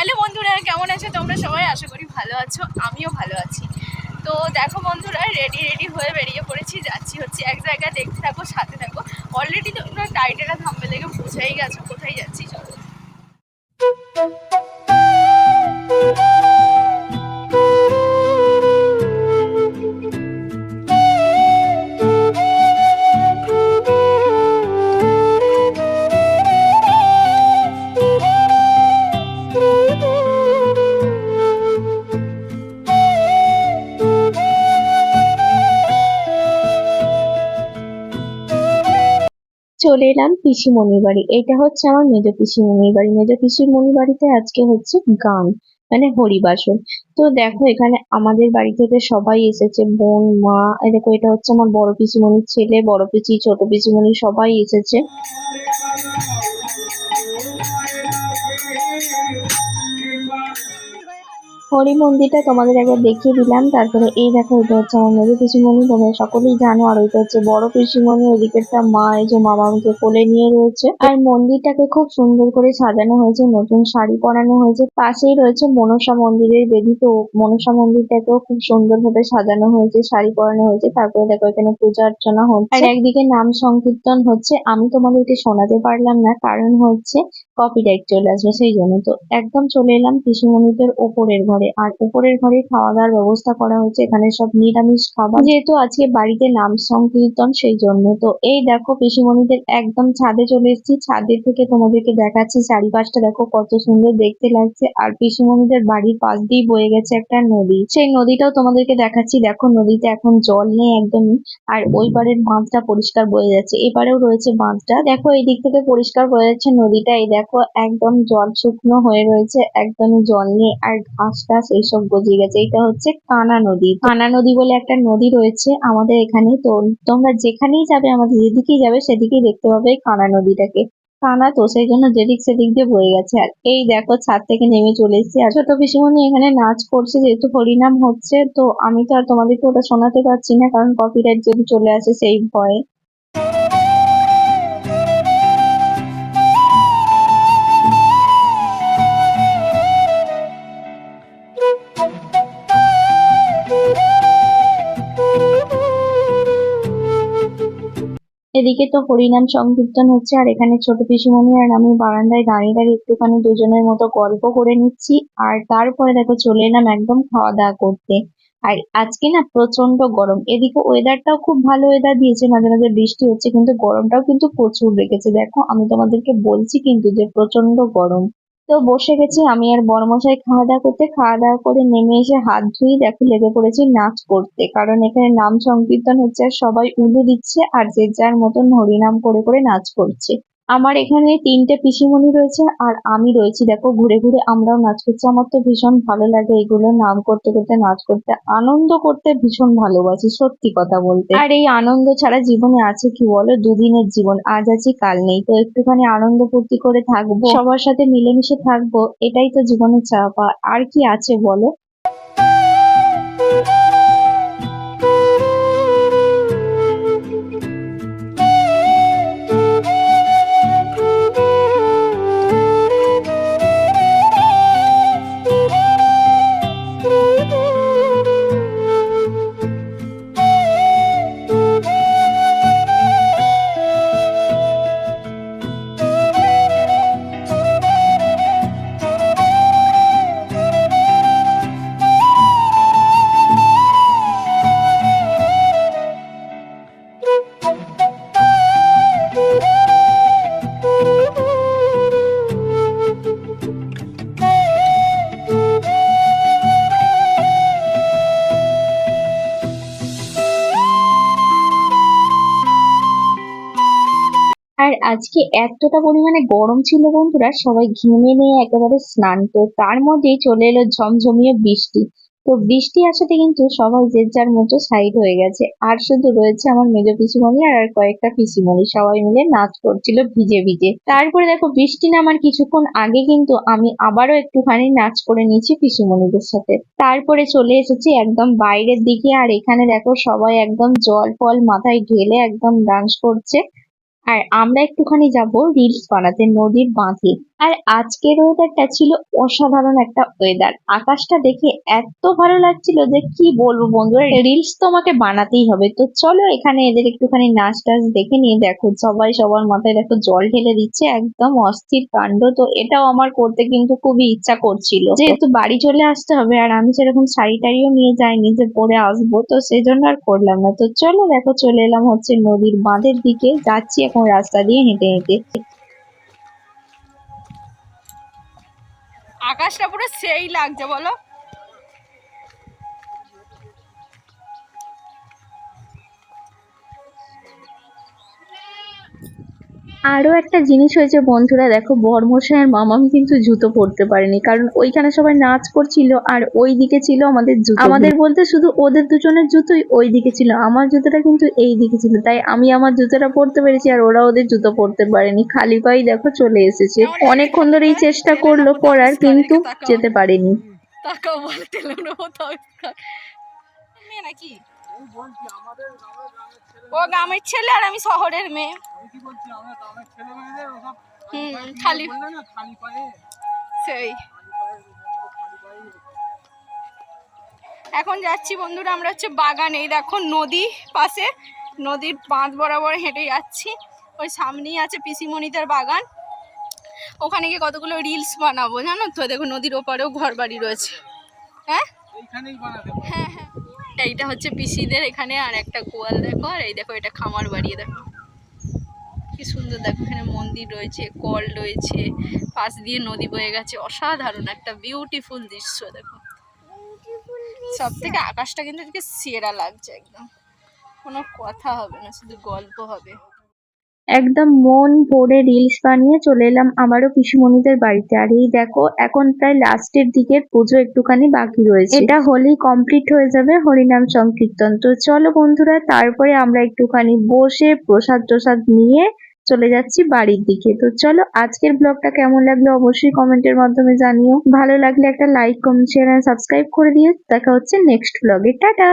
Hello বন্ধুরা, কেমন আছো? তোমরা সবাই আশা করি ভালো আছো, আমিও ভালো আছি। তো দেখো বন্ধুরা রেডি রেডি হয়ে বেরিয়ে পড়েছি, যাচ্ছি হচ্ছে এক জায়গা দেখতে থাকো, সাথে থাকো। অলরেডি তোমরা টাইটেরা থামবে লেগে বোঝাই গেছো, কোথায় যাচ্ছি, চলো। চলে এলাম পিসিমণির বাড়ি। এটা হচ্ছে আমার মেজ পিসিমণির বাড়ি। মেজ পিসিমণির বাড়িতে আজকে হচ্ছে গান মানে হরিবাসন। তো দেখো, এখানে আমাদের বাড়ি থেকে সবাই এসেছে, বোন, মা দেখো, এটা হচ্ছে আমার বড় পিসিমণির ছেলে, বড় পিসি, ছোট পিসিমণি, সবাই এসেছে। হরি মন্দিরটা তোমাদের একবার দেখিয়ে দিলাম। তারপরে এই দেখো, এটা হচ্ছে আমার মেজো পিসিমণি। তোমরা সকলেই জানো, আর ওইটা হচ্ছে বড় পিসিমণি। ওদিকেরটা মা, এই যে মামা আমাকে কোলে নিয়ে রয়েছে। আর মন্দিরটাকে খুব সুন্দর করে সাজানো হয়েছে, নতুন শাড়ি পরানো হয়েছে। পাশেই রয়েছে মনসা মন্দিরের বেদি তো মনসা মন্দিরটাকেও খুব সুন্দর ভাবে সাজানো হয়েছে, শাড়ি পরানো হয়েছে। তারপরে দেখো, এখানে পূজা অর্চনা হচ্ছে। আর একদিকে নাম সংকীর্তন হচ্ছে। আমি তোমাদেরকে শোনাতে পারলাম না, কারণ হচ্ছে কপিরাইট চলে আসবে, সেই জন্য। তো একদম চলে এলাম পিসিমণিদের ওপরের ঘরে। আর ওপরের ঘরে খাওয়া দাওয়ার ব্যবস্থা করা হয়েছে। এখানে সব নিরামিষ খাবার। যেহেতু আজকে বাড়িতে নাম সংকীর্তন, সেই জন্য। তো এই দেখো, পিসিমণিদের একদম ছাদে চলে এসেছি। ছাদের থেকে তোমাদেরকে দেখাচ্ছি চারিপাশটা। দেখো কত সুন্দর দেখতে লাগছে। আর পিসিমণিদের বাড়ির পাশ দিয়ে বয়ে গেছে একটা নদী। সেই নদীটাও তোমাদেরকে দেখাচ্ছি। দেখো নদীতে এখন জল নেই একদমই। আর ওই পারের বাঁধটা পরিষ্কার বয়ে যাচ্ছে। এপারেও রয়েছে বাঁধটা। দেখো এই দিক থেকে পরিষ্কার বয়ে যাচ্ছে নদীটা। এই দেখো একদম জল শুকনো হয়ে রয়েছে। একদমই জল নেই। আর ঘাস টাস এইসব গজিয়ে গেছে। এটা হচ্ছে কানা নদী। কানা নদী বলে একটা নদী রয়েছে আমাদের এখানে। তো তোমরা যেখানেই যাবে, আমাদের যেদিকেই যাবে, সেদিকেই দেখতে পাবে কানা নদীটাকে। কানা তো সেই জন্য যেদিক সেদিক দিয়ে বয়ে গেছে। আর এই দেখো, ছাদ থেকে নেমে চলে এসেছি। আর ছোট পিসিমণি এখানে নাচ করছে, যেহেতু হরিনাম হচ্ছে, তো আমি তো আর তোমাদেরকে ওটা শোনাতে পারছি না, কারণ কপিরাইট যদি চলে আসে সেই ভয়ে। এদিকে তো হরিনাম সংকীর্তন হচ্ছে, আর এখানে ছোট পিসিমণি আর আমি বারান্দায় দাঁড়িয়ে দাঁড়িয়ে একটুখানি দুজনের মতো গল্প করে নিচ্ছি। আর তারপরে দেখো চলে এলাম একদম খাওয়া দাওয়া করতে। আর আজকে না প্রচণ্ড গরম। এদিকে ওয়েদারটাও খুব ভালো ওয়েদার দিয়েছে, মাঝে মাঝে বৃষ্টি হচ্ছে, কিন্তু গরমটাও কিন্তু প্রচুর রেখেছে। দেখো আমি তোমাদেরকে বলছি কিন্তু যে প্রচণ্ড গরম। তো বসে গেছি, আমি আর বড়মশাই খাওয়া দাওয়া করতে। খাওয়া দাওয়া করে নেমে এসে হাত ধুয়ে দেখো লেগে পড়েছি নাচ করতে। কারণ এখানে নাম সংকীর্তন হচ্ছে আর সবাই উলু দিচ্ছে আর যে যার মতন হরিনাম করে করে নাচ করছে। আমার এখানে তিনটে পিসিমণি রয়েছে আর আমি রয়েছি, দেখো, ঘুরে ঘুরে আমরাও নাচ করছি। আমার তো ভীষণ ভালো লাগে এগুলো, নাম করতে করতে, নাচ করতে। আনন্দ করতে ভীষণ ভালোবাসি, সত্যি কথা বলতে। আর এই আনন্দ ছাড়া জীবনে আছে কি বলো? দুদিনের জীবন, আজ আছি, কাল নেই। তো একটুখানি আনন্দ ফুর্তি করে থাকব, সবার সাথে মিলেমিশে থাকব, এটাই তো জীবনের চাপা আর কি আছে বলো? আর আজকে এতটা পরিমাণে গরম ছিল বন্ধুরা, সবাই ঘেমে নিয়ে একেবারে স্নান তো তার মধ্যেই চলে এলো ঝমঝমিয়ে বৃষ্টি। তো বৃষ্টি আসাতে কিন্তু সবাই যে যার মতো সাইড হয়ে গেছে। আর শুধু রয়েছে আমার মেজো পিসিমণি আর কয়েকটা পিসিমণি। সবাই মিলে নাচ করছিল ভিজে ভিজে। তারপরে দেখো বৃষ্টি নামার কিছুক্ষণ আগে কিন্তু আমি আবারও একটুখানি নাচ করে নিয়েছি পিসিমণিদের সাথে। তারপরে চলে এসেছি একদম বাইরের দিকে। আর এখানে দেখো সবাই একদম জল ফল মাথায় ঢেলে একদম ডান্স করছে। আর আমরা একটুখানি যাব রিলস বানাতে নদীর বাঁধে। আর আজকের ওয়েদারটা ছিল অসাধারণ একটা ওয়েদার আকাশটা দেখে এত ভালো লাগছিল যে কি বলব বন্ধুরা রিলস তো আমাকে বানাতেই হবে। তো চলো এখানে এদের একটুখানি নাচ টাচ দেখে নিয়ে দেখো, সবাই সবার মাথায় দেখো জল ঢেলে দিচ্ছে, একদম অস্থির কাণ্ড। তো এটাও আমার করতে কিন্তু খুবই ইচ্ছা করছিল। যেহেতু বাড়ি চলে আসতে হবে আর আমি সেরকম শাড়ি টাড়িও নিয়ে যাইনি যে পরে আসব, তো সেই জন্য আর করলাম না। তো চলো দেখো চলে এলাম হচ্ছে নদীর বাঁধের দিকে, যাচ্ছি এখন রাস্তা দিয়ে হেঁটে হেঁটে। আকাশটা পুরো সেই লাগছে বলো। আরও একটা জিনিস হয়েছে বন্ধুরা দেখো বর্মশাইয়ের মামাম কিন্তু জুতো পরতে পারেনি কারণ ওইখানে সবাই নাচ করছিল আর ওই দিকে ছিল আমাদের জুতো আমাদের বলতে শুধু ওদের দুজনের জুতোই ওই দিকে ছিল আমার জুতোটা কিন্তু এই দিকে ছিল তাই আমি আমার জুতোটা পরতে পেরেছি আর ওরা ওদের জুতো পরতে পারেনি খালি পাই দেখো চলে এসেছে। অনেকক্ষণ ধরেই চেষ্টা করল পরার কিন্তু যেতে পারেনি। নাকি? ও গ্রামের ছেলে আর আমি শহরের মেয়ে। হুম, খালি- সেই। এখন যাচ্ছি বন্ধুরা আমরা হচ্ছে বাগান এই দেখো নদী পাশে। নদীর বাঁধ বরাবর হেঁটে যাচ্ছি। ওই সামনেই আছে পিসিমণিদের বাগান। ওখানে গিয়ে কতগুলো রিলস বানাবো জানো তো? দেখো নদীর ওপারেও ঘর বাড়ি রয়েছে। হ্যাঁ? হ্যাঁ হ্যাঁ। এইটা হচ্ছে পিসিদের এখানে আর একটা গোয়াল দেখো আর এই দেখো এটা খামার বাড়িয়ে দেখো। কি সুন্দর দেখো এখানে মন্দির রয়েছে কল রয়েছে পাশ দিয়ে নদী বয়ে গেছে অসাধারণ একটা বিউটিফুল দৃশ্য দেখো। সব থেকে আকাশটা কিন্তু আজকে সেরা লাগছে একদম। কোনো কথা হবে না শুধু গল্প হবে। একদম মন ভরে রিলস বানিয়ে চলে এলাম আমারও পিসুমণিদের বাড়িতে। আর এই দেখো, এখন প্রায় লাস্টের দিকের পুজো একটুখানি বাকি রয়েছে। এটা হলেই কমপ্লিট হয়ে যাবে হরিনাম সংকীর্তন। তো চলো বন্ধুরা, তারপরে আমরা একটুখানি বসে প্রসাদ প্রসাদ নিয়ে চলে যাচ্ছি বাড়ির দিকে। তো চলো, আজকের ব্লগটা কেমন লাগল অবশ্যই কমেন্টের মাধ্যমে জানিও। ভালো লাগলে একটা লাইক কমেন্ট শেয়ার সাবস্ক্রাইব করে দিও। দেখা হচ্ছে নেক্সট ব্লগে টাটা!